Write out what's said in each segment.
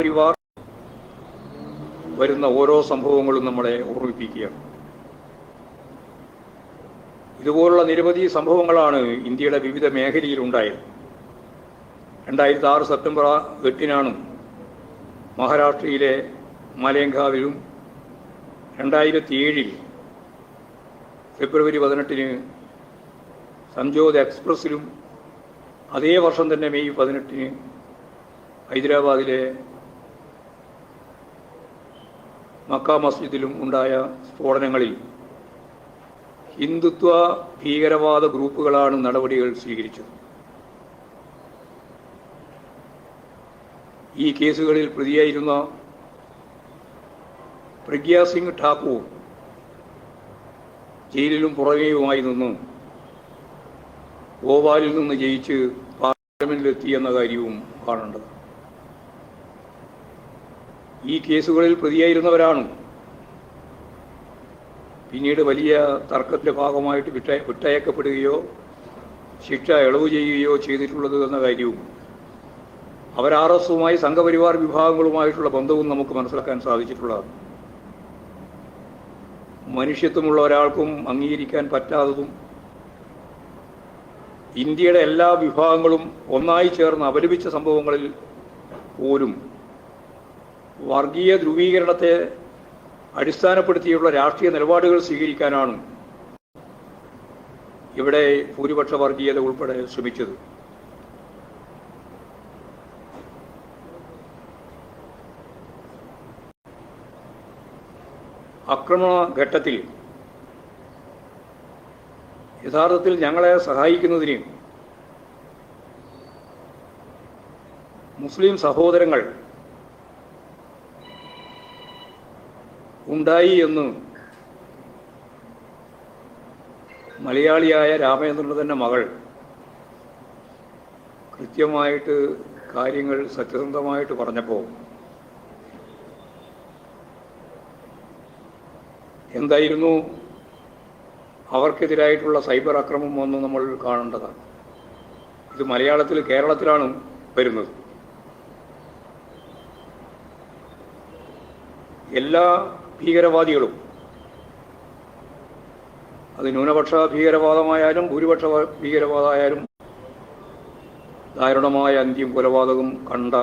പരിവാർ വരുന്ന ഓരോ സംഭവങ്ങളും നമ്മളെ ഓർമ്മിപ്പിക്കുകയാണ്. ഇതുപോലുള്ള നിരവധി സംഭവങ്ങളാണ് ഇന്ത്യയുടെ വിവിധ മേഖലയിൽ ഉണ്ടായത് രണ്ടായിരത്തി ആറ് സെപ്റ്റംബർ എട്ടിനാണ് മഹാരാഷ്ട്രയിലെ മലേങ്കാവിലും രണ്ടായിരത്തി ഏഴിൽ ഫെബ്രുവരി പതിനെട്ടിന് സംജോത് എക്സ്പ്രസിലും അതേ വർഷം തന്നെ മെയ് പതിനെട്ടിന് ഹൈദരാബാദിലെ മക്ക മസ്ജിദിലും ഉണ്ടായ സ്ഫോടനങ്ങളിൽ ഹിന്ദുത്വ ഭീകരവാദ ഗ്രൂപ്പുകളാണ് നടപടികൾ സ്വീകരിച്ചത്. ഈ കേസുകളിൽ പ്രതിയായിരുന്ന പ്രഗ്യാ സിംഗ് ഠാക്കൂർ ജയിലിലും പുറകെയുമായി നിന്ന് ഭോപ്പാലിൽ നിന്ന് ജയിച്ച് പാർലമെന്റിലെത്തിയെന്ന കാര്യവും കാണേണ്ടത് ഈ കേസുകളിൽ പ്രതിയായിരുന്നവരാണ്. പിന്നീട് വലിയ തർക്കത്തിന്റെ ഭാഗമായിട്ട് വിട്ട വിട്ടയക്കപ്പെടുകയോ ശിക്ഷ ഇളവ് ചെയ്യുകയോ ചെയ്തിട്ടുള്ളത് എന്ന കാര്യവും അവർ ആർ എസുമായി സംഘപരിവാർ വിഭാഗങ്ങളുമായിട്ടുള്ള ബന്ധവും നമുക്ക് മനസ്സിലാക്കാൻ സാധിച്ചിട്ടുള്ളതാണ്. മനുഷ്യത്വമുള്ള ഒരാൾക്കും അംഗീകരിക്കാൻ പറ്റാത്തതും ഇന്ത്യയുടെ എല്ലാ വിഭാഗങ്ങളും ഒന്നായി ചേർന്ന് അപലപിച്ച സംഭവങ്ങളിൽ പോലും വർഗീയ ധ്രുവീകരണത്തെ അടിസ്ഥാനപ്പെടുത്തിയുള്ള രാഷ്ട്രീയ നിലപാടുകൾ സ്വീകരിക്കാനാണ് ഇവിടെ ഭൂരിപക്ഷ വർഗീയത ഉൾപ്പെടെ ശ്രമിച്ചത്. ആക്രമണ ഘട്ടത്തിൽ യഥാർത്ഥത്തിൽ ഞങ്ങളെ സഹായിക്കുന്നതിന് മുസ്ലിം സഹോദരങ്ങൾ ഉണ്ടായി എന്ന് മലയാളിയായ രാമചന്ദ്രന്റെ മകൾ കൃത്യമായിട്ട് കാര്യങ്ങൾ സത്യസന്ധമായിട്ട് പറഞ്ഞപ്പോൾ എന്തായിരുന്നു? അവർക്കെതിരായിട്ടുള്ള സൈബർ അക്രമം എന്ന് നമ്മൾ കാണേണ്ടതാണ്. ഇത് മലയാളത്തിൽ കേരളത്തിലാണ് വരുന്നത്. എല്ലാ ഭീകരവാദികളും. അത് ന്യൂനപക്ഷ ഭീകരവാദമായാലും ഭൂരിപക്ഷ ഭീകരവാദമായാലും ദാരുണമായ അന്ത്യം കൊലപാതകം കണ്ട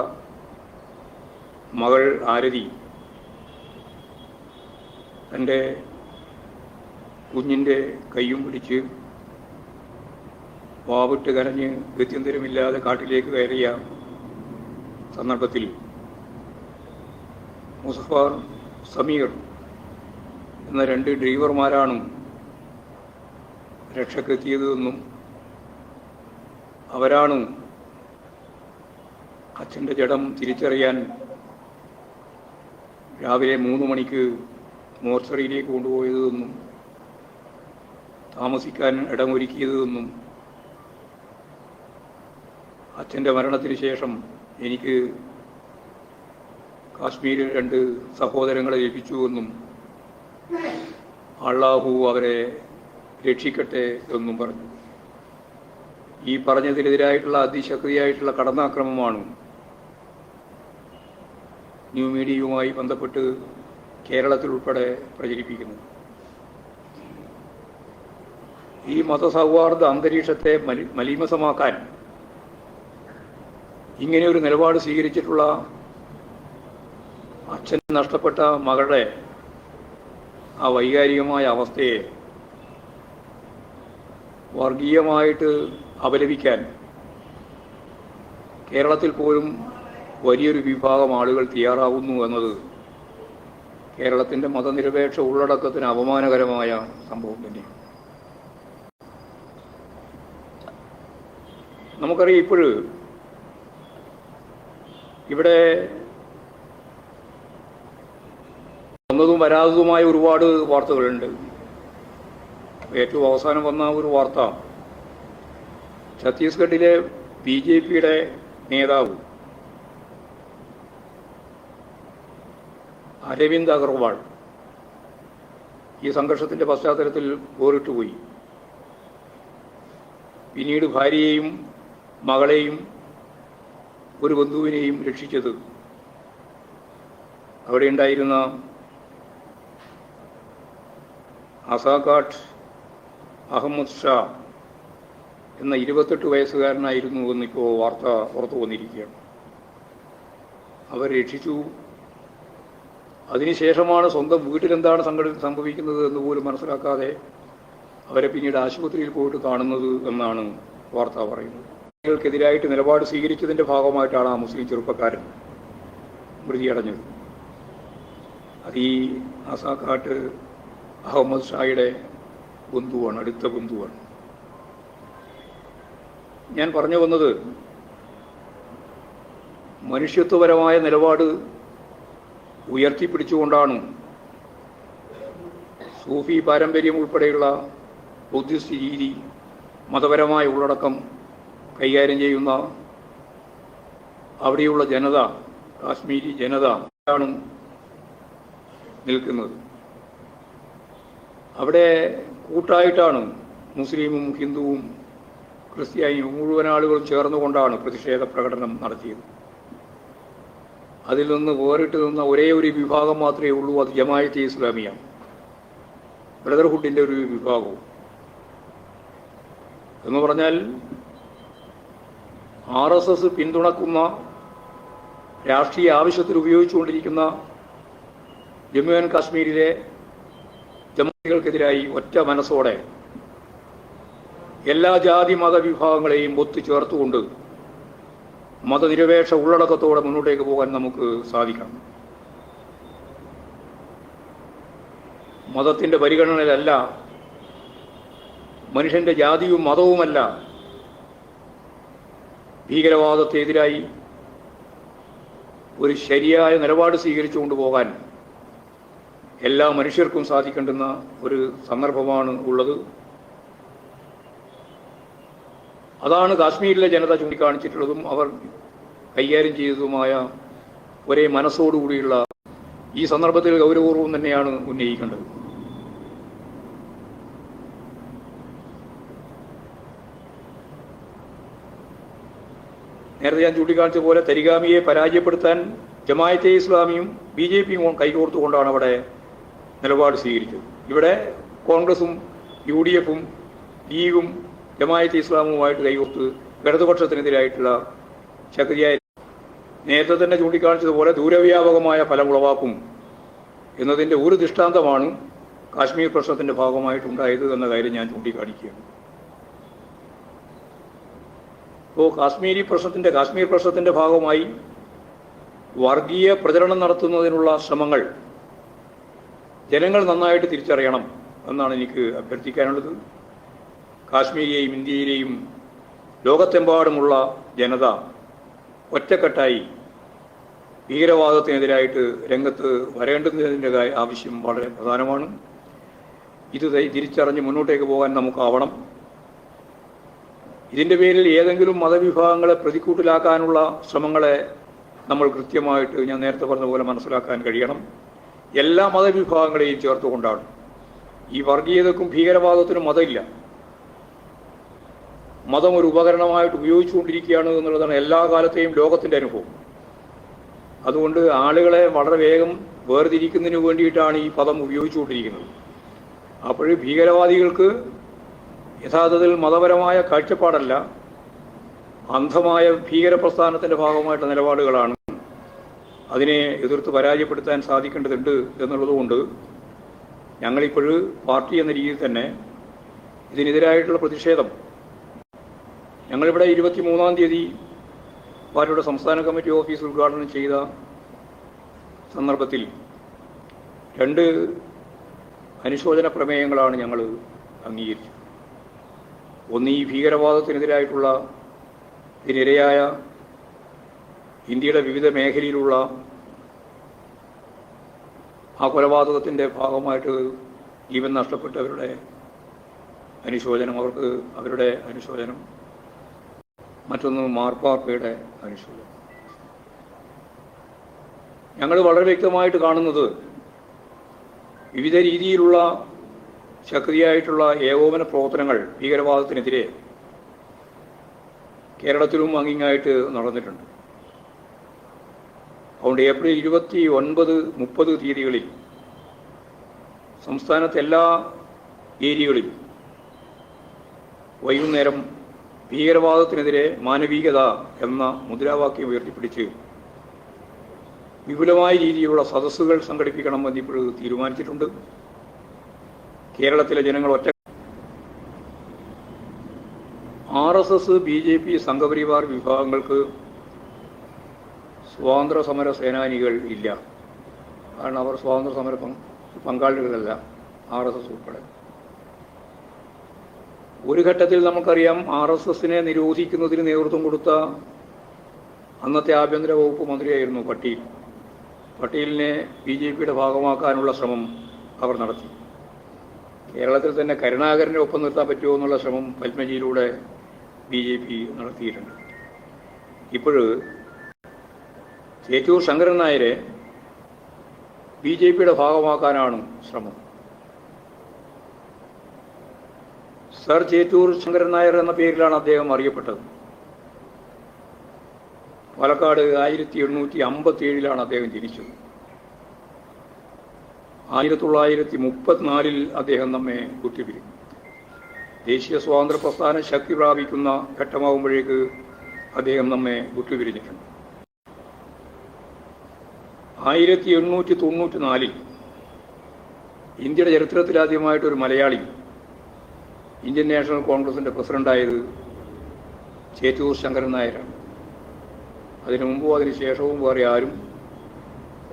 മകൾ ആരതി തന്റെ കുഞ്ഞിന്റെ കൈയും പിടിച്ച് വാവിട്ട് കരഞ്ഞ് ഗത്യന്തരമില്ലാതെ കാട്ടിലേക്ക് കയറിയ സന്ദർഭത്തിൽ മുസഫർ സമീർ എന്ന രണ്ട് ഡ്രൈവർമാരാണ് രക്ഷക്കെത്തിയതെന്നും അവരാണ് അച്ഛന്റെ ജഡം തിരിച്ചറിയാൻ രാവിലെ മൂന്ന് മണിക്ക് മോർച്ചറിയിലേക്ക് കൊണ്ടുപോയതെന്നും താമസിക്കാൻ ഇടമൊരുക്കിയതെന്നും അച്ഛന്റെ മരണത്തിന് ശേഷം എനിക്ക് കാശ്മീരിൽ രണ്ട് സഹോദരങ്ങളെ ലഭിച്ചുവെന്നും അള്ളാഹു അവരെ രക്ഷിക്കട്ടെ എന്നും പറഞ്ഞു. ഈ പറഞ്ഞതിനെതിരായിട്ടുള്ള അതിശക്തിയായിട്ടുള്ള കടന്നാക്രമമാണ് ന്യൂ മീഡിയയുമായി ബന്ധപ്പെട്ട് കേരളത്തിൽ ഉൾപ്പെടെ പ്രചരിപ്പിക്കുന്നത്. ഈ മതസൗഹാർദ്ദ അന്തരീക്ഷത്തെ മലി മലീമസമാക്കാൻ ഇങ്ങനെ ഒരു നിലപാട് സ്വീകരിച്ചിട്ടുള്ള അച്ഛൻ നഷ്ടപ്പെട്ട മകളുടെ ആ വൈകാരികമായ അവസ്ഥയെ വർഗീയമായിട്ട് അപലപിക്കാൻ കേരളത്തിൽ പോലും വലിയൊരു വിഭാഗം ആളുകൾ തയ്യാറാവുന്നു എന്നത് കേരളത്തിന്റെ മതനിരപേക്ഷ ഉള്ളടക്കത്തിന് അപമാനകരമായ സംഭവം തന്നെയാണ്. നമുക്കറിയാം ഇപ്പോഴും ഇവിടെ വന്നതും വരാത്തതുമായ ഒരുപാട് വാർത്തകളുണ്ട്. ഏറ്റവും അവസാനം വന്ന ഒരു വാർത്ത ഛത്തീസ്ഗഡിലെ ബി ജെ പിയുടെ നേതാവ് അരവിന്ദ് അഗർവാൾ ഈ സംഘർഷത്തിന്റെ പശ്ചാത്തലത്തിൽ പോയി. പിന്നീട് ഭാര്യയെയും മകളെയും ഒരു ബന്ധുവിനെയും രക്ഷിച്ചത് അവിടെ അസാഖാട്ട് അഹമ്മദ് ഷാ എന്ന ഇരുപത്തെട്ട് വയസ്സുകാരനായിരുന്നു എന്നിപ്പോൾ വാർത്ത പുറത്തു വന്നിരിക്കുകയാണ്. അവർ രക്ഷിച്ചു. അതിനുശേഷമാണ് സ്വന്തം വീട്ടിലെന്താണ് സംഘടി സംഭവിക്കുന്നത് എന്ന് പോലും മനസ്സിലാക്കാതെ അവരെ പിന്നീട് ആശുപത്രിയിൽ പോയിട്ട് കാണുന്നത് എന്നാണ് വാർത്ത പറയുന്നത്. ക്കെതിരായിട്ട് നിലപാട് സ്വീകരിച്ചതിന്റെ ഭാഗമായിട്ടാണ് ആ മുസ്ലിം ചെറുപ്പക്കാരൻ മൃതിയടഞ്ഞത്. അത് ഈ ആസാക്കാട്ട് അഹമ്മദ് ഷായുടെ ബന്ധുവാണ് അടുത്ത ബന്ധുവാണ്. ഞാൻ പറഞ്ഞു വന്നത് മനുഷ്യത്വപരമായ നിലപാട് ഉയർത്തിപ്പിടിച്ചുകൊണ്ടാണ്. സൂഫി പാരമ്പര്യം ഉൾപ്പെടെയുള്ള ബുദ്ധിസ്റ്റ് രീതി മതപരമായ ഉള്ളടക്കം കൈകാര്യം ചെയ്യുന്ന അവിടെയുള്ള ജനത കാശ്മീരി ജനത ആണ് നിൽക്കുന്നത്. അവിടെ കൂട്ടായിട്ടാണ് മുസ്ലിമും ഹിന്ദുവും ക്രിസ്ത്യാനിയും മുഴുവൻ ആളുകളും ചേർന്നുകൊണ്ടാണ് പ്രതിഷേധ പ്രകടനം നടത്തിയത്. അതിൽ നിന്ന് വേറിട്ട് നിന്ന ഒരേ ഒരു വിഭാഗം മാത്രമേ ഉള്ളൂ അത് ജമായത്തെ ഇസ്ലാമിയാണ്. ബ്രദർഹുഡിന്റെ ഒരു വിഭാഗവും. എന്ന് പറഞ്ഞാൽ ആർ എസ് എസ് പിന്തുണക്കുന്ന രാഷ്ട്രീയ ആവശ്യത്തിൽ ഉപയോഗിച്ചുകൊണ്ടിരിക്കുന്ന ജമ്മു ആൻഡ് കാശ്മീരിലെ ജമാതികൾക്കെതിരായി ഒറ്റ മനസ്സോടെ എല്ലാ ജാതി മത വിഭാഗങ്ങളെയും ഒത്തുചേർത്തുകൊണ്ട് മതനിരപേക്ഷ ഉള്ളടക്കത്തോടെ മുന്നോട്ടേക്ക് പോകാൻ നമുക്ക് സാധിക്കണം. മതത്തിന്റെ പരിഗണനയിലല്ല മനുഷ്യന്റെ ജാതിയും മതവുമല്ല ഭീകരവാദത്തെതിരായി ഒരു ശരിയായ നിലപാട് സ്വീകരിച്ചുകൊണ്ട് പോകാൻ എല്ലാ മനുഷ്യർക്കും സാധിക്കേണ്ടുന്ന ഒരു സന്ദർഭമാണ് ഉള്ളത്. അതാണ് കാശ്മീരിലെ ജനത ചൂണ്ടിക്കാണിച്ചിട്ടുള്ളതും അവർ കൈകാര്യം ചെയ്തതുമായ ഒരേ മനസ്സോടുകൂടിയുള്ള ഈ സന്ദർഭത്തിൽ ഗൗരവപൂർവം തന്നെയാണ് ഉന്നയിക്കേണ്ടത്. നേരത്തെ ഞാൻ ചൂണ്ടിക്കാണിച്ച പോലെ തരിഗാമിയെ പരാജയപ്പെടുത്താൻ ജമായത്തെ ഇസ്ലാമിയും ബി ജെ പിയും കൈകോർത്തുകൊണ്ടാണ് അവിടെ നിലപാട് സ്വീകരിച്ചത്. ഇവിടെ കോൺഗ്രസും യു ഡി എഫും ലീഗും ജമായത്ത് ഇസ്ലാമുമായിട്ട് കൈകോർത്ത് ഇടതുപക്ഷത്തിനെതിരായിട്ടുള്ള ശക്തിയായ നേരത്തെ തന്നെ ചൂണ്ടിക്കാണിച്ചതുപോലെ ദൂരവ്യാപകമായ ഫലം ഉളവാക്കും എന്നതിന്റെ ഒരു ദൃഷ്ടാന്തമാണ് കാശ്മീർ പ്രശ്നത്തിന്റെ ഭാഗമായിട്ടുണ്ടായത് എന്ന കാര്യം ഞാൻ ചൂണ്ടിക്കാണിക്കുകയാണ്. ഇപ്പോൾ കാശ്മീരി പ്രശ്നത്തിന്റെ കാശ്മീർ പ്രശ്നത്തിന്റെ ഭാഗമായി വർഗീയ പ്രചരണം നടത്തുന്നതിനുള്ള ശ്രമങ്ങൾ ജനങ്ങൾ നന്നായിട്ട് തിരിച്ചറിയണം എന്നാണ് എനിക്ക് അഭ്യർത്ഥിക്കാനുള്ളത്. കാശ്മീരിയെയും ഇന്ത്യയിലെയും ലോകത്തെമ്പാടുമുള്ള ജനത ഒറ്റക്കെട്ടായി ഭീകരവാദത്തിനെതിരായിട്ട് രംഗത്ത് വരേണ്ടതിന്റെ ആവശ്യം വളരെ പ്രധാനമാണ്. ഇത് തിരിച്ചറിഞ്ഞ് മുന്നോട്ടേക്ക് പോകാൻ നമുക്കാവണം. ഇതിന്റെ പേരിൽ ഏതെങ്കിലും മതവിഭാഗങ്ങളെ പ്രതിക്കൂട്ടിലാക്കാനുള്ള ശ്രമങ്ങളെ നമ്മൾ കൃത്യമായിട്ട് ഞാൻ നേരത്തെ പറഞ്ഞ പോലെ മനസ്സിലാക്കാൻ കഴിയണം. എല്ലാ മതവിഭാഗങ്ങളെയും ചേർത്തുകൊണ്ടാണ്. ഈ വർഗീയതക്കും ഭീകരവാദത്തിനും മതമില്ല. മതം ഒരു ഉപകരണമായിട്ട് ഉപയോഗിച്ചുകൊണ്ടിരിക്കുകയാണ് എന്നുള്ളതാണ് എല്ലാ കാലത്തെയും ലോകത്തിന്റെ അനുഭവം. അതുകൊണ്ട് ആളുകളെ വളരെ വേഗം വേർതിരിക്കുന്നതിന് വേണ്ടിയിട്ടാണ് ഈ പദം ഉപയോഗിച്ചുകൊണ്ടിരിക്കുന്നത്. അപ്പോൾ ഭീകരവാദികൾക്ക് യഥാർത്ഥത്തിൽ മതപരമായ കാഴ്ചപ്പാടല്ല അന്ധമായ ഭീകര ഭാഗമായിട്ട് നിലപാടുകളാണ് അതിനെ എതിർത്ത് പരാജയപ്പെടുത്താൻ സാധിക്കേണ്ടതുണ്ട് എന്നുള്ളതുകൊണ്ട് ഞങ്ങളിപ്പോൾ പാർട്ടി എന്ന രീതിയിൽ തന്നെ ഇതിനെതിരായിട്ടുള്ള പ്രതിഷേധം ഞങ്ങളിവിടെ ഇരുപത്തി മൂന്നാം തീയതി പാർട്ടിയുടെ സംസ്ഥാന കമ്മിറ്റി ഓഫീസ് ഉദ്ഘാടനം ചെയ്ത സന്ദർഭത്തിൽ രണ്ട് അനുശോചന പ്രമേയങ്ങളാണ് ഞങ്ങൾ അംഗീകരിച്ചത്. ഒന്ന് ഈ ഭീകരവാദത്തിനെതിരായിട്ടുള്ള ഇതിനിരയായ ഇന്ത്യയുടെ വിവിധ മേഖലയിലുള്ള ആ കൊലപാതകത്തിന്റെ ഭാഗമായിട്ട് ജീവൻ നഷ്ടപ്പെട്ടവരുടെ അനുശോചനം അവർക്ക് അവരുടെ അനുശോചനം മറ്റൊന്ന് മാർപ്പാർപ്പയുടെ അനുശോചനം. ഞങ്ങൾ വളരെ വ്യക്തമായിട്ട് കാണുന്നത് വിവിധ രീതിയിലുള്ള ശക്തിയായിട്ടുള്ള ഏകോപന പ്രവർത്തനങ്ങൾ ഭീകരവാദത്തിനെതിരെ കേരളത്തിലും അങ്ങിങ്ങായിട്ട് നടന്നിട്ടുണ്ട്. അതുകൊണ്ട് ഏപ്രിൽ ഇരുപത്തി ഒൻപത് മുപ്പത് തീയതികളിൽ സംസ്ഥാനത്തെ എല്ലാ ഏരിയകളിലും വൈകുന്നേരം ഭീകരവാദത്തിനെതിരെ മാനവികത എന്ന മുദ്രാവാക്യം ഉയർത്തിപ്പിടിച്ച് വിപുലമായ രീതിയിലുള്ള സദസ്സുകൾ സംഘടിപ്പിക്കണമെന്ന് ഇപ്പോൾ തീരുമാനിച്ചിട്ടുണ്ട്. കേരളത്തിലെ ജനങ്ങൾ ഒറ്റ R S S B J P Sangh Parivar വിഭാഗങ്ങൾക്ക് സ്വാതന്ത്ര്യ സമര സേനാനികൾ ഇല്ല. കാരണം അവർ സ്വാതന്ത്ര്യ സമര പങ്ക് പങ്കാളികളല്ല. ആർ എസ് എസ് ഉൾപ്പെടെ. ഒരു ഘട്ടത്തിൽ നമുക്കറിയാം ആർ എസ് എസിനെ നിരോധിക്കുന്നതിന് നേതൃത്വം കൊടുത്ത അന്നത്തെ ആഭ്യന്തര വകുപ്പ് മന്ത്രിയായിരുന്നു പട്ടീൽ. പട്ടീലിനെ ബി ജെ പിയുടെ ഭാഗമാക്കാനുള്ള ശ്രമം അവർ നടത്തി. കേരളത്തിൽ തന്നെ കരുണാകരനെ ഒപ്പം നിർത്താൻ പറ്റുമോ എന്നുള്ള ശ്രമം പത്മജിയിലൂടെ ബി ജെ പി നടത്തിയിട്ടുണ്ട്. ഇപ്പോൾ ചേറ്റൂർ ശങ്കരൻ നായരെ ബി ജെ പിയുടെ ഭാഗമാക്കാനാണ് ശ്രമം. സർ ചേറ്റൂർ ശങ്കരൻ നായർ എന്ന പേരിലാണ് അദ്ദേഹം അറിയപ്പെട്ടത്. പാലക്കാട് ആയിരത്തി എണ്ണൂറ്റി അമ്പത്തി ഏഴിലാണ് അദ്ദേഹം ജനിച്ചത്. ആയിരത്തി തൊള്ളായിരത്തി മുപ്പത്തിനാലിൽ അദ്ദേഹം നമ്മെ കുത്തിപ്പിരിക്കും ദേശീയ സ്വാതന്ത്ര്യ പ്രസ്ഥാനം ശക്തി പ്രാപിക്കുന്ന ഘട്ടമാകുമ്പോഴേക്ക് അദ്ദേഹം നമ്മെ വിട്ടുപിരിഞ്ഞിട്ടുണ്ട് ആയിരത്തി എണ്ണൂറ്റി തൊണ്ണൂറ്റി നാലിൽ ഇന്ത്യയുടെ ചരിത്രത്തിലാദ്യമായിട്ട് ഒരു മലയാളി ഇന്ത്യൻ നാഷണൽ കോൺഗ്രസിന്റെ പ്രസിഡന്റായത് ചേറ്റൂർ ശങ്കരൻ നായരാണ്. അതിനു മുമ്പും അതിന് ശേഷവും വേറെ ആരും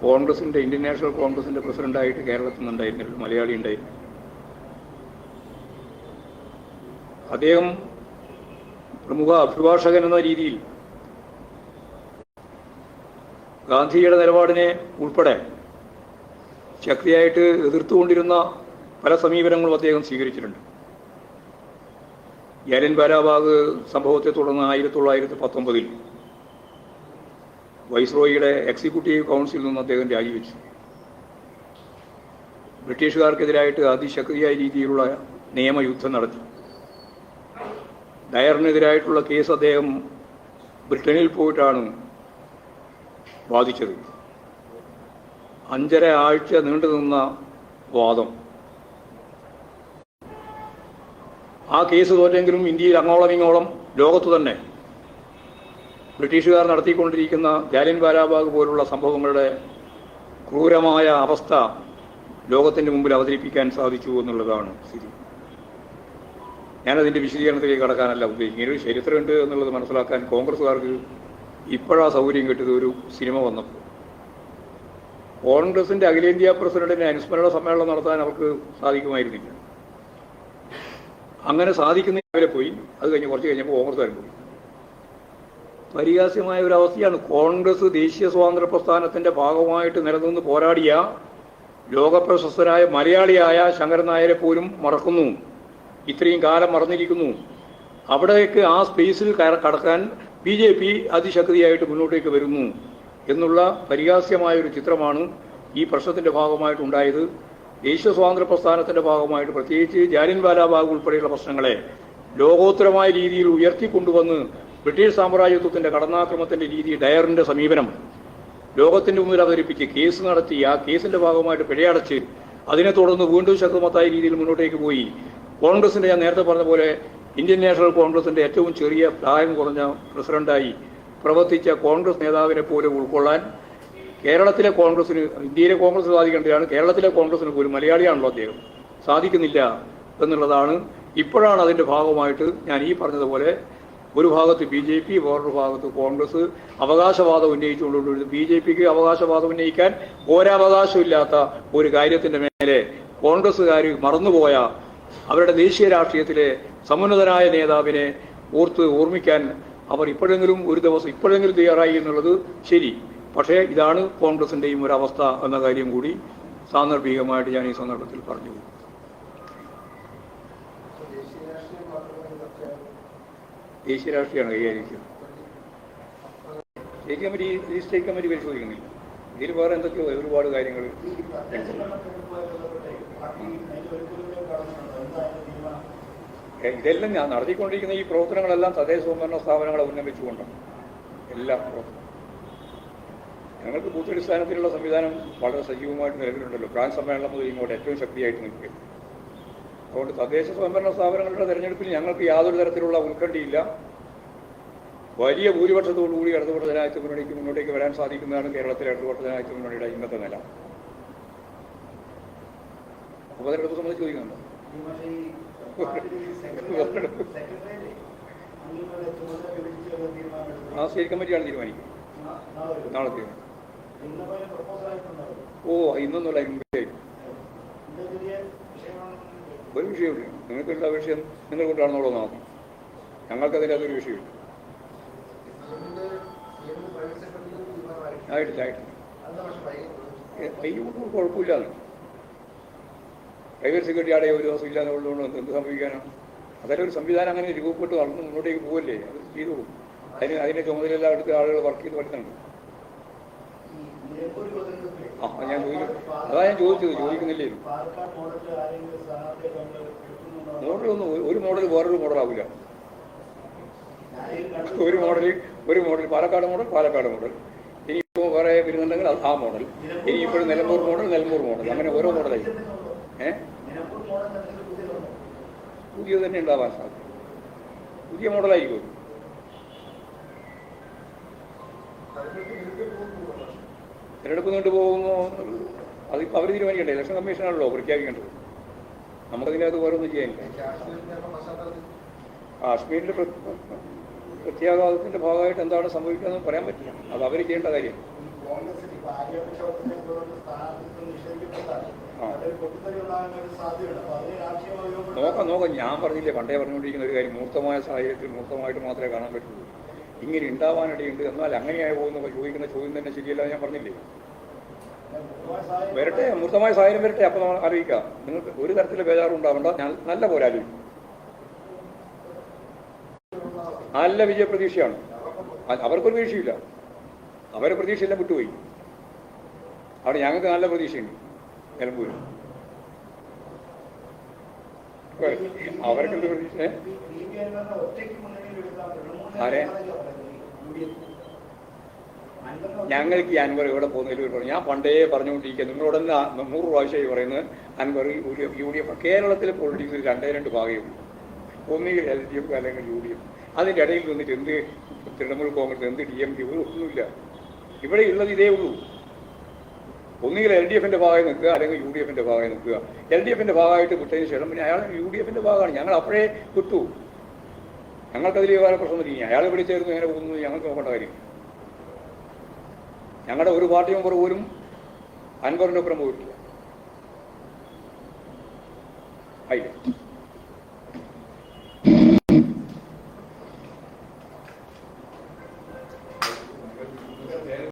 കോൺഗ്രസിന്റെ ഇന്ത്യൻ നാഷണൽ കോൺഗ്രസിന്റെ പ്രസിഡന്റായിട്ട് കേരളത്തിൽ നിന്നുണ്ടായിരുന്നില്ല. മലയാളി ഉണ്ടായിരുന്നു. അദ്ദേഹം പ്രമുഖ അഭിഭാഷകൻ എന്ന രീതിയിൽ ഗാന്ധിജിയുടെ നിലപാടിനെ ഉൾപ്പെടെ ശക്തിയായിട്ട് എതിർത്തുകൊണ്ടിരുന്ന പല സമീപനങ്ങളും അദ്ദേഹം സ്വീകരിച്ചിട്ടുണ്ട്. ജലൻ ബാലാബാഗ് സംഭവത്തെ തുടർന്ന് ആയിരത്തി തൊള്ളായിരത്തി പത്തൊമ്പതിൽ വൈസ്രോയിയുടെ എക്സിക്യൂട്ടീവ് കൗൺസിലിൽ നിന്ന് അദ്ദേഹം രാജിവെച്ചു. ബ്രിട്ടീഷുകാർക്കെതിരായിട്ട് അതിശക്തിയായ രീതിയിലുള്ള നിയമയുദ്ധം നടത്തി. ഡയറിനെതിരായിട്ടുള്ള കേസ് അദ്ദേഹം ബ്രിട്ടനിൽ പോയിട്ടാണ് വാദിച്ചത് അഞ്ചര ആഴ്ച നീണ്ടു നിന്ന വാദം. ആ കേസ് തോറ്റെങ്കിലും ഇന്ത്യയിൽ അങ്ങോളം ഇങ്ങോളം ലോകത്തു തന്നെ ബ്രിട്ടീഷുകാർ നടത്തിക്കൊണ്ടിരിക്കുന്ന ജാലിയൻ വാലാബാഗ് പോലുള്ള സംഭവങ്ങളുടെ ക്രൂരമായ അവസ്ഥ ലോകത്തിന്റെ മുമ്പിൽ അവതരിപ്പിക്കാൻ സാധിച്ചു എന്നുള്ളതാണ് സ്ഥിതി. ഞാനതിന്റെ വിശദീകരണത്തിലേക്ക് കടക്കാനല്ല ഉദ്ദേശിക്കുന്നത്. ചരിത്രമുണ്ട് എന്നുള്ളത് മനസ്സിലാക്കാൻ കോൺഗ്രസ്സുകാർക്ക് ഇപ്പോഴാ സൗകര്യം കിട്ടിയത് ഒരു സിനിമ വന്നപ്പോൾ. കോൺഗ്രസിന്റെ അഖിലേന്ത്യാ പ്രസിഡന്റിന് അനുസ്മരണ സമ്മേളനം നടത്താൻ അവർക്ക് സാധിക്കുമായിരുന്നില്ല. അങ്ങനെ സാധിക്കുന്ന അവരെ പോയി അത് കഴിഞ്ഞ് കുറച്ച് കഴിഞ്ഞപ്പോൾ കോൺഗ്രസ്സുകാരും പോയി. പരിഹാസ്യമായ ഒരു അവസ്ഥയാണ്. കോൺഗ്രസ് ദേശീയ സ്വാതന്ത്ര്യ പ്രസ്ഥാനത്തിന്റെ ഭാഗമായിട്ട് നിലനിന്ന് പോരാടിയ ലോകപ്രശസ്തനായ മലയാളിയായ ശങ്കരൻ നായരെ പോലും മറക്കുന്നു. ഇത്രയും കാലം മറന്നിരിക്കുന്നു. അവിടേക്ക് ആ സ്പേസിൽ കടക്കാൻ ബി ജെ പി അതിശക്തിയായിട്ട് മുന്നോട്ടേക്ക് വരുന്നു എന്നുള്ള പരിഹാസ്യമായ ഒരു ചിത്രമാണ് ഈ പ്രശ്നത്തിന്റെ ഭാഗമായിട്ട് ഉണ്ടായത്. ദേശീയ സ്വാതന്ത്ര്യ പ്രസ്ഥാനത്തിന്റെ ഭാഗമായിട്ട് പ്രത്യേകിച്ച് ജാലിൻ വാലാബാഗ് ഉൾപ്പെടെയുള്ള പ്രശ്നങ്ങളെ ലോകോത്തരമായ രീതിയിൽ ഉയർത്തിക്കൊണ്ടുവന്ന് ബ്രിട്ടീഷ് സാമ്രാജ്യത്വത്തിന്റെ കടന്നാക്രമത്തിന്റെ രീതി ഡയറിന്റെ സമീപനം ലോകത്തിന്റെ മുന്നിൽ അവതരിപ്പിച്ച് കേസ് നടത്തി ആ കേസിന്റെ ഭാഗമായിട്ട് പിഴയടച്ച് അതിനെ തുടർന്ന് വീണ്ടും ശക്തമത്തായ രീതിയിൽ മുന്നോട്ടേക്ക് പോയി. കോൺഗ്രസിന്റെ ഞാൻ നേരത്തെ പറഞ്ഞ പോലെ ഇന്ത്യൻ നാഷണൽ കോൺഗ്രസിന്റെ ഏറ്റവും ചെറിയ പ്രായം കുറഞ്ഞ പ്രസിഡന്റായി പ്രവർത്തിച്ച കോൺഗ്രസ് നേതാവിനെ പോലെ ഉൾക്കൊള്ളാൻ കേരളത്തിലെ കോൺഗ്രസിന് ഇന്ത്യയിലെ കോൺഗ്രസ് സാധിക്കേണ്ടതാണ്. കേരളത്തിലെ കോൺഗ്രസിന് പോലും മലയാളിയാണല്ലോ അദ്ദേഹം. സാധിക്കുന്നില്ല എന്നുള്ളതാണ് ഇപ്പോഴാണ് അതിന്റെ ഭാഗമായിട്ട് ഞാൻ ഈ പറഞ്ഞതുപോലെ ഒരു ഭാഗത്ത് ബി ജെ പി വേറൊരു ഭാഗത്ത് കോൺഗ്രസ് അവകാശവാദം ഉന്നയിച്ചുകൊണ്ടുള്ളത് ബി ജെ പിക്ക് അവകാശവാദം ഉന്നയിക്കാൻ ഒരവകാശമില്ലാത്ത ഒരു കാര്യത്തിന്റെ മേലെ കോൺഗ്രസ്സുകാർ മറന്നുപോയ അവരുടെ ദേശീയ രാഷ്ട്രീയത്തിലെ സമുന്നതനായ നേതാവിനെ ഓർത്ത് ഓർമ്മിക്കാൻ അവർ ഇപ്പോഴെങ്കിലും ഒരു ദിവസം ഇപ്പോഴെങ്കിലും തയ്യാറായി എന്നുള്ളത് ശരി. പക്ഷേ ഇതാണ് കോൺഗ്രസിന്റെയും അവസ്ഥ എന്ന കാര്യം കൂടി സാന്ദർഭികമായിട്ട് ഞാൻ ഈ സന്ദർഭത്തിൽ പറഞ്ഞു. ദേശീയ രാഷ്ട്രീയമാണ്. കൈകാര്യം സ്റ്റേറ്റ് കമ്മിറ്റി ഈ സ്റ്റേറ്റ് കമ്മിറ്റി പരിശോധിക്കുന്നില്ല. ഇതിൽ വേറെ എന്തൊക്കെയോ ഒരുപാട് കാര്യങ്ങൾ ഇതെല്ലാം ഞാൻ നടത്തിക്കൊണ്ടിരിക്കുന്ന ഈ പ്രവർത്തനങ്ങളെല്ലാം തദ്ദേശ സ്വയംഭരണ സ്ഥാപനങ്ങളെ ഉന്നമിച്ചുകൊണ്ടാണ്. എല്ലാ പ്രവർത്തനവും ഞങ്ങൾക്ക് ബൂത്തടിസ്ഥാനത്തിലുള്ള സംവിധാനം വളരെ സജീവമായിട്ട് നിലവിലുണ്ടല്ലോ. പ്രാൻ സമ്മേളനം മുതൽ ഇങ്ങോട്ട് ഏറ്റവും ശക്തിയായിട്ട് നിൽക്കുക. അതുകൊണ്ട് തദ്ദേശ സ്വയംഭരണ സ്ഥാപനങ്ങളുടെ തെരഞ്ഞെടുപ്പിൽ ഞങ്ങൾക്ക് യാതൊരു തരത്തിലുള്ള ഉത്കണ്ഠയില്ല. വലിയ ഭൂരിപക്ഷത്തോടുകൂടി ഇടതുപക്ഷ ജനാധിപത്യ മുന്നണിക്ക് മുന്നോട്ടേക്ക് വരാൻ സാധിക്കുന്നതാണ് കേരളത്തിലെ ഇടതുപക്ഷ ജനാധിപത്യ മുന്നണിയുടെ ഇന്നത്തെ നില. ഉപതെരഞ്ഞെടുപ്പ് സംബന്ധിച്ച് ചോദിക്കുന്നുണ്ടോ? ആ സ്റ്റേറ്റ് കമ്മിറ്റിയാണ് തീരുമാനിക്കും. നാളെ തീരുമാനം ഓ ഇന്നൊന്നുമല്ല. ഒരു വിഷയമില്ല നിങ്ങൾക്ക് എന്താ വിഷയം നിങ്ങൾ കൊണ്ടാണെന്നുള്ളത് നോക്കാം ഞങ്ങൾക്കതിന്റെ അതൊരു വിഷയമില്ല ആയിട്ടില്ല ആയിട്ടില്ല. കുഴപ്പമില്ലാന്ന്. പ്രൈവറ്റ് സെക്യൂരിറ്റി ആടെ ഒരു ദിവസം ഇല്ലാതെ ഉള്ളതുകൊണ്ട് എന്ത് സംഭവിക്കാനാണ് അതായത് ഒരു സംവിധാനം അങ്ങനെ രൂപപ്പെട്ട് വളർന്ന് മുന്നോട്ടേക്ക് പോകല്ലേ അത് ചെയ്തോളൂ അതിന് അതിന്റെ ചുമതലയെല്ലാം എടുത്ത് ആളുകൾ വർക്ക് ചെയ്ത് വരുന്നുണ്ട് ആ ഞാൻ ചോദിക്കും. അതാ ഞാൻ ചോദിച്ചത് ചോദിക്കുന്നില്ലേ? മോഡലൊന്നും ഒരു- മോഡൽ വേറൊരു മോഡലാവില്ല ഒരു മോഡൽ ഒരു model Palakkad model Palakkad model. ഇനിയിപ്പോൾ വേറെ വരുന്നുണ്ടെങ്കിൽ ആ മോഡൽ. ഇനി ഇപ്പോൾ നിലമ്പൂർ മോഡൽ നിലമ്പൂർ മോഡൽ. അങ്ങനെ ഓരോ മോഡലായി. ഏ? പുതിയ തന്നെ ഉണ്ടാവാൻ സാധ്യത പുതിയ മോഡലായിരിക്കും തിരഞ്ഞെടുപ്പ് നീണ്ടു പോകുമോ അതിപ്പോ അവർ തീരുമാനിക്കണ്ടേ? ഇലക്ഷൻ കമ്മീഷനാണല്ലോ പ്രഖ്യാപിക്കേണ്ടത് നമുക്കതിനകത്ത് വേറൊന്നും ചെയ്യാനില്ല. കാശ്മീരിന്റെ പ്ര- പ്രത്യാഘാതത്തിന്റെ ഭാഗമായിട്ട് എന്താണ് സംഭവിക്കുന്നത് പറയാൻ പറ്റില്ല. അത് അവർ ചെയ്യേണ്ട കാര്യം. നോക്കാം നോക്കാം. ഞാൻ പറഞ്ഞില്ലേ പണ്ടേ പറഞ്ഞുകൊണ്ടിരിക്കുന്ന ഒരു കാര്യം മൂർത്തമായ സാഹചര്യത്തിൽ മൂർത്തമായിട്ട് മാത്രമേ കാണാൻ പറ്റുള്ളൂ. ഇങ്ങനെ ഉണ്ടാവാനിടയുണ്ട് എന്നാൽ അങ്ങനെയായി പോകുന്ന ചോദിക്കുന്ന ചോദ്യം തന്നെ ശരിയല്ല ഞാൻ പറഞ്ഞില്ലേ? വരട്ടെ മൂർത്തമായ സാഹചര്യം വരട്ടെ. അപ്പോൾ നമ്മൾ ആലോചിക്കാം. നിങ്ങൾക്ക് ഒരു തരത്തിലെ ബേജാറും ഉണ്ടാവണ്ട. ഞാൻ നല്ല പോലെ ആലോചിക്കും നല്ല വിജയപ്രതീക്ഷയാണ്. പ്രതീക്ഷയാണ് അവർക്കൊരു പ്രതീക്ഷയില്ല. അവരെ പ്രതീക്ഷയെല്ലാം വിട്ടുപോയി. അവിടെ ഞങ്ങൾക്ക് നല്ല പ്രതീക്ഷയുണ്ട്. നിലമ്പൂര്. അവർക്കെന്ത് പ്രതീക്ഷ? ആരെ? ഞങ്ങൾക്ക് ഈ അൻവർ ഇവിടെ പോകുന്നതിൽ ഒരു ഞാൻ പണ്ടേ പറഞ്ഞുകൊണ്ടിരിക്കുക നിങ്ങളോട് നൂറ് പ്രാവശ്യമായി പറയുന്നത് Anvar U U D F കേരളത്തിലെ പൊളിറ്റിക്സിൽ രണ്ടേ രണ്ട് ഭാഗമുള്ളൂ ഒന്നുകിൽ എൽ ഡി എഫ് അല്ലെങ്കിൽ യു ഡി എഫ് അതിന്റെ ഇടയിൽ നിന്നിട്ട് എന്ത് തൃണമൂൽ കോൺഗ്രസ് എന്ത് ഡി എം കെ ഒന്നുമില്ല. ഇവിടെ ഉള്ളത് ഇതേ ഉള്ളൂ. ഒന്നുകിൽ എൽ ഡി എഫിന്റെ ഭാഗമായി നിൽക്കുക അല്ലെങ്കിൽ യു ഡി എഫിന്റെ ഭാഗമായി നിൽക്കുക. എൽ ഡി എഫിന്റെ ഭാഗമായിട്ട് വിട്ടതിന് ശേഷം പിന്നെ അയാൾ യു ഡി എഫിന്റെ ഭാഗമാണ്. ഞങ്ങൾ അപ്പോഴേ വിട്ടു ഞങ്ങൾക്കതിൽ വേറെ പ്രശ്നമൊന്നുമില്ല അയാൾ ഇവിടെ ചേർന്ന് ഇങ്ങനെ പോകുന്നത് ഞങ്ങൾക്ക് നോക്കേണ്ട കാര്യം. ഞങ്ങളുടെ ഒരു പാർട്ടി മെമ്പർ പോലും അൻവറിന്റെ ഒപ്പം പോയിട്ടില്ല. ആയില്ല?